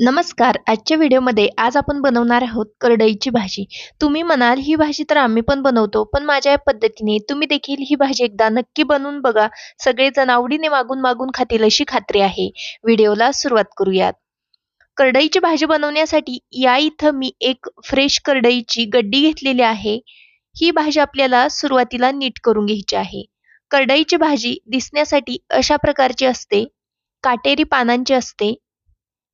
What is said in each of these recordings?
नमस्कार. आजच्या व्हिडिओमध्ये आज आपण बनवणार आहोत करडईची भाजी. तुम्ही म्हणाल ही भाजी तर आम्ही पण बनवतो पण माझ्या या पद्धतीने तुम्ही देखील ही भाजी एकदा नक्की बनवून बघा. सगळेजण आवडीने मागून मागून खातील अशी खात्री आहे. व्हिडिओला सुरुवात करूयात. करडईची भाजी बनवण्यासाठी या इथं मी एक फ्रेश करडईची गड्डी घेतलेली आहे. ही भाजी आपल्याला सुरुवातीला नीट करून घ्यायची आहे. करडईची भाजी दिसण्यासाठी अशा प्रकारची असते. काटेरी पानांची असते.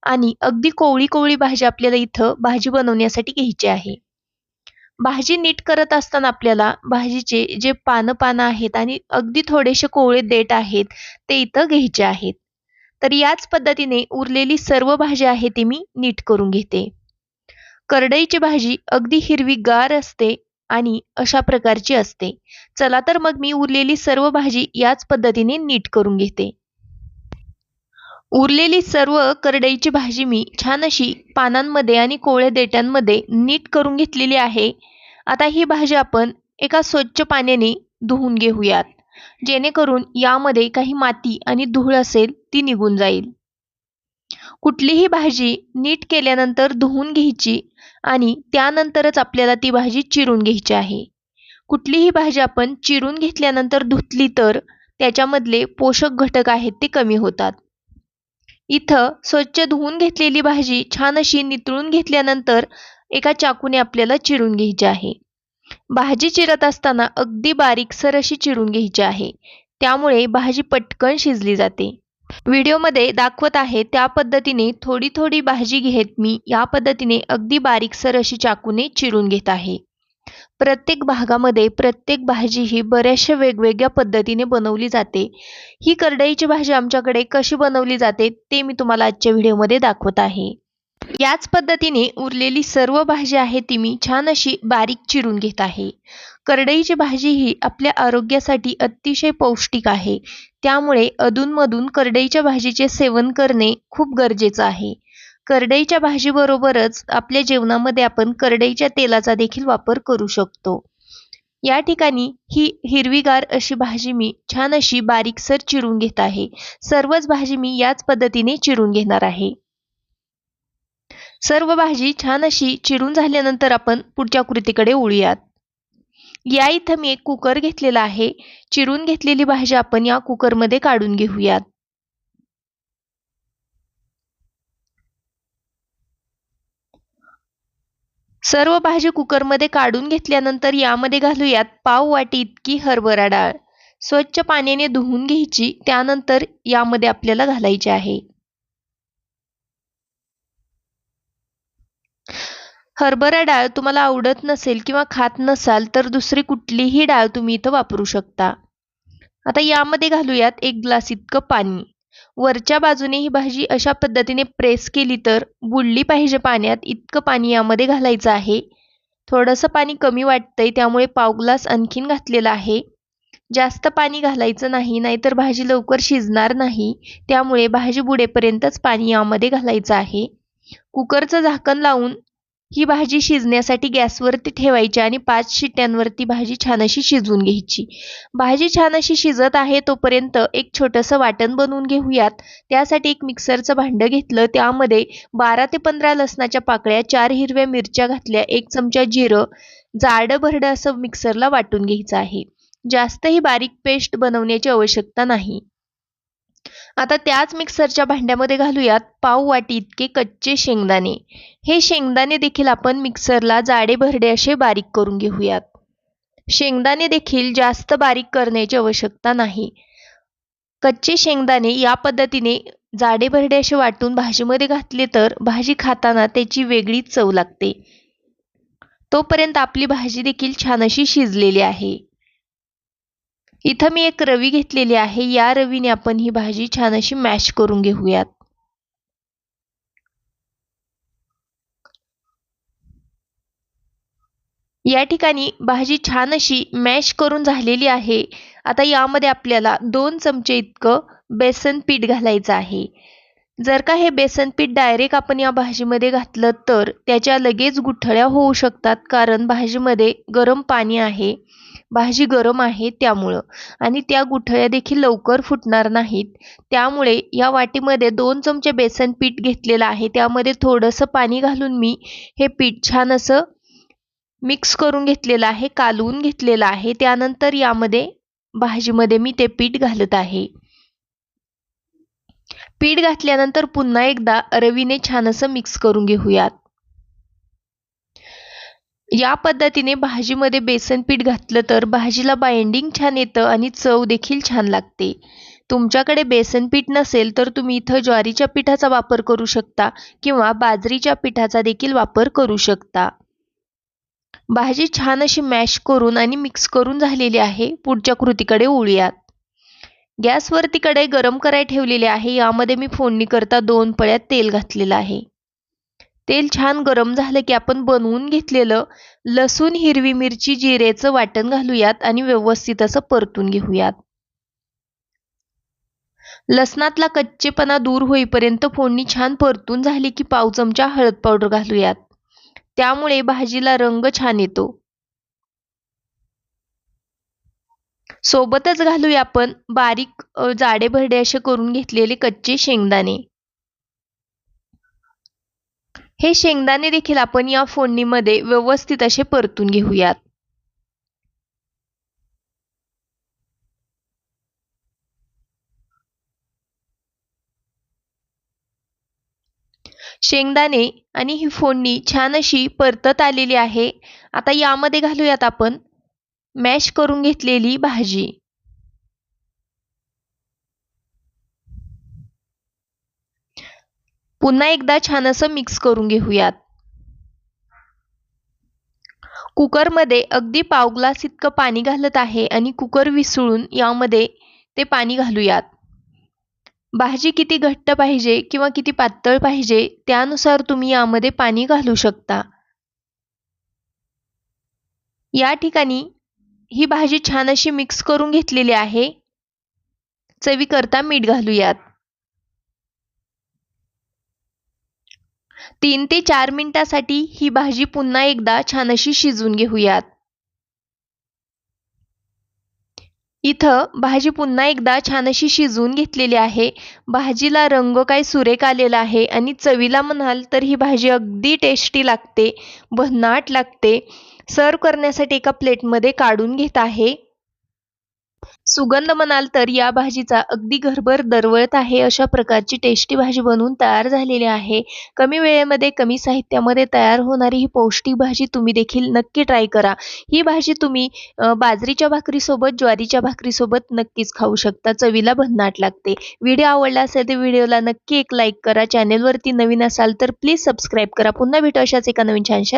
आणि अगदी कोवळी कोवळी भाजी आपल्याला इथं भाजी बनवण्यासाठी घ्यायची आहे. भाजी नीट करत असताना आपल्याला भाजीचे जे पानं पानं आहेत आणि अगदी थोडेसे कोवळे देठ आहेत ते इथं घ्यायचे आहेत. तर याच पद्धतीने उरलेली सर्व भाजी आहे ती मी नीट करून घेते. करडईची भाजी अगदी हिरवी गार असते आणि अशा प्रकारची असते. चला तर मग मी उरलेली सर्व भाजी याच पद्धतीने नीट करून घेते. उरलेली सर्व करडईची भाजी मी छान अशी पानांमध्ये आणि कोवळ्या देट्यांमध्ये नीट करून घेतलेली आहे. आता ही भाजी आपण एका स्वच्छ पाण्याने धुवून घेऊयात. जेणेकरून यामध्ये काही माती आणि धूळ असेल ती निघून जाईल. कुठलीही भाजी नीट केल्यानंतर धुवून घ्यायची आणि त्यानंतरच आपल्याला ती भाजी चिरून घ्यायची आहे. कुठलीही भाजी आपण चिरून घेतल्यानंतर धुतली तर त्याच्यामधले पोषक घटक आहेत ते कमी होतात. इथं स्वच्छ धुवून घेतलेली भाजी छान अशी नितळून घेतल्यानंतर एका चाकूने आपल्याला चिरून घ्यायची आहे. भाजी चिरत असताना अगदी बारीकसर अशी चिरून घ्यायची आहे. त्यामुळे भाजी पटकन शिजली जाते. व्हिडिओमध्ये दाखवत आहे त्या पद्धतीने थोडी थोडी भाजी घेत मी. या पद्धतीने अगदी बारीकसर अशी चाकूने चिरून घेत आहे. प्रत्येक भागामध्ये प्रत्येक भाजी ही बऱ्याचशा वेगवेगळ्या पद्धतीने बनवली जाते. ही करडईची भाजी आमच्याकडे कशी बनवली जाते ते मी तुम्हाला आजच्या व्हिडिओमध्ये दाखवत आहे. याच पद्धतीने उरलेली सर्व भाजी आहे ती मी छान अशी बारीक चिरून घेत आहे. करडईची भाजी ही आपल्या आरोग्यासाठी अतिशय पौष्टिक आहे. त्यामुळे अधूनमधून करडईच्या भाजीचे सेवन करणे खूप गरजेचं आहे. करडईच्या भाजीबरोबरच आपल्या जेवणामध्ये आपण करडईच्या तेलाचा देखील वापर करू शकतो. या ठिकाणी ही हिरवीगार अशी भाजी मी छान अशी बारीकसर चिरून घेत आहे. सर्वच भाजी मी याच पद्धतीने चिरून घेणार आहे. सर्व भाजी छान अशी चिरून झाल्यानंतर आपण पुढच्या कृतीकडे उळूयात या इथं मी एक कुकर घेतलेला आहे. चिरून घेतलेली भाजी आपण या कुकरमध्ये काढून घेऊयात. सर्व भाजी कुकरमध्ये काढून घेतल्यानंतर यामध्ये घालूयात पाव वाटी इतकी हरभरा डाळ. स्वच्छ पाण्याने धुवून घ्यायची त्यानंतर यामध्ये आपल्याला घालायची आहे. हरभरा डाळ तुम्हाला आवडत नसेल किंवा खात नसाल तर दुसरी कुठलीही डाळ तुम्ही इथं वापरू शकता. आता यामध्ये घालूयात एक ग्लास इतकं पाणी. वरच्या बाजूने ही भाजी अशा पद्धतीने प्रेस केली तर बुडली पाहिजे पाण्यात. इतकं पाणी यामध्ये घालायचं आहे. थोडंसं पाणी कमी वाटतंय त्यामुळे पाव ग्लास आणखीन घातलेला आहे. जास्त पाणी घालायचं नाही नाहीतर भाजी लवकर शिजणार नाही. त्यामुळे भाजी बुडेपर्यंतच पाणी यामध्ये घालायचं आहे. कुकरचं झाकण लावून ही भाजी शिजण्यासाठी गॅसवरती ठेवायची आणि पाच शिट्ट्यांवरती भाजी छान अशी शिजवून घ्यायची. भाजी छान अशी शिजत आहे तोपर्यंत एक छोटंसं वाटण बनवून घेऊयात. त्यासाठी एक मिक्सरचं भांडं घेतलं. त्यामध्ये बारा ते पंधरा लसणाच्या पाकळ्या चार हिरव्या मिरच्या घातल्या एक चमचा जिरं जाडं भरडं असं मिक्सरला वाटून घ्यायचं आहे. जास्तही बारीक पेस्ट बनवण्याची आवश्यकता नाही. आता त्याच मिक्सरच्या भांड्यामध्ये घालूयात पाव वाटी इतके कच्चे शेंगदाणे. हे शेंगदाणे देखील आपण मिक्सरला जाडे भरडे असे बारीक करून घेऊयात. शेंगदाणे देखील जास्त बारीक करण्याची आवश्यकता नाही. कच्चे शेंगदाणे या पद्धतीने जाडे भरडे असे वाटून भाजीमध्ये घातले तर भाजी खाताना त्याची वेगळीच चव लागते. तोपर्यंत आपली भाजी देखील छान अशी शिजलेली आहे. इथं मी एक रवी घेतलेली आहे. या रवीने आपण ही भाजी छान अशी मॅश करून घेऊयात. या ठिकाणी भाजी छान अशी मॅश करून झालेली आहे. आता यामध्ये आपल्याला दोन चमचे इतकं बेसन पीठ घालायचं आहे. जर का हे बेसन पीठ डायरेक्ट आपण या भाजीमध्ये घातलं तर त्याच्या लगेच गुठळ्या होऊ शकतात कारण भाजीमध्ये गरम पाणी आहे. भाजी गरम आहे त्यामुळं. आणि त्या गुठळ्या देखील लवकर फुटणार नाहीत. त्यामुळे या वाटीमध्ये दोन चमचे बेसन पीठ घेतलेलं आहे. त्यामध्ये थोडंसं पाणी घालून मी हे पीठ छान असं मिक्स करून घेतलेलं आहे कालवून घेतलेलं आहे. त्यानंतर यामध्ये भाजीमध्ये मी ते पीठ घालत आहे. पीठ घातल्यानंतर पुन्हा एकदा रवीने छान असं मिक्स करून घेऊयात. या पद्धतीने भाजीमध्ये बेसन पीठ घातलं तर भाजीला बाइंडिंग छान येतं आणि चव देखील छान लागते. तुमच्याकडे बेसन पीठ नसेल तर तुम्ही इथं ज्वारीच्या पिठाचा वापर करू शकता किंवा बाजरीच्या पिठाचा देखील वापर करू शकता. भाजी छान अशी मॅश करून आणि मिक्स करून झालेली आहे. पुढच्या कृतीकडे वळूयात. गॅसवरती कढई गरम करायला ठेवलेली आहे. यामध्ये मी फोडणी करता दोन पळ्यात तेल घातलेलं आहे. तेल छान गरम झालं की आपण बनवून घेतलेलं लसूण हिरवी मिरची जिरेचं वाटण घालूयात आणि व्यवस्थित असं परतून घेऊयात. लसणातला कच्चेपणा दूर होईपर्यंत फोडणी छान परतून झाली की पाव चमचा हळद पावडर घालूयात. त्यामुळे भाजीला रंग छान येतो. सोबतच घालूया आपण बारीक जाडे भरडे असे करून घेतलेले कच्चे शेंगदाणे. हे शेंगदाणे देखील आपण या फोडणीमध्ये व्यवस्थित असे परतून घेऊयात. शेंगदाणे आणि ही फोडणी छान अशी परतत आलेली आहे. आता यामध्ये घालूयात आपण मॅश करून घेतलेली भाजी. पुन्हा एकदा छान असं मिक्स करून घेऊयात. कुकरमध्ये अगदी पाव ग्लास इतकं पाणी घालत आहे आणि कुकर विसळून यामध्ये ते पाणी घालूयात. भाजी किती घट्ट पाहिजे किंवा किती पातळ पाहिजे त्यानुसार तुम्ही यामध्ये पाणी घालू शकता. या ठिकाणी ही भाजी छान अशी मिक्स करून घेतलेली आहे. चवीकरता मीठ घालूयात. तीन ते चार मिनिटासाठी ही भाजी पुन्हा एकदा छान अशी शिजवून घेऊयात. इथं भाजी पुन्हा एकदा छान अशी शिजवून घेतलेली आहे. भाजीला रंग काय सुरेख आलेला आहे आणि चवीला म्हणाल तर ही भाजी अगदी टेस्टी लागते भन्नाट लागते. सर्व करण्यासाठी एका प्लेटमध्ये काढून घेत आहे. सुगंध म्हणाल तर या भाजीचा अगदी घरभर दरवळत आहे. अशा प्रकारची टेस्टी भाजी बनवून तयार झालेली आहे. कमी वेळेमध्ये कमी साहित्यामध्ये तयार होणारी ही पौष्टिक भाजी तुम्ही देखील नक्की ट्राय करा. ही भाजी तुम्ही बाजरीच्या भाकरीसोबत ज्वारीच्या भाकरीसोबत नक्कीच खाऊ शकता. चवीला भन्नाट लागते. व्हिडिओ आवडला असेल तर व्हिडिओला नक्की एक लाईक करा. चॅनेलवरती नवीन असाल तर प्लीज सबस्क्राईब करा. पुन्हा भेटू अशाच एका नवीन छानशा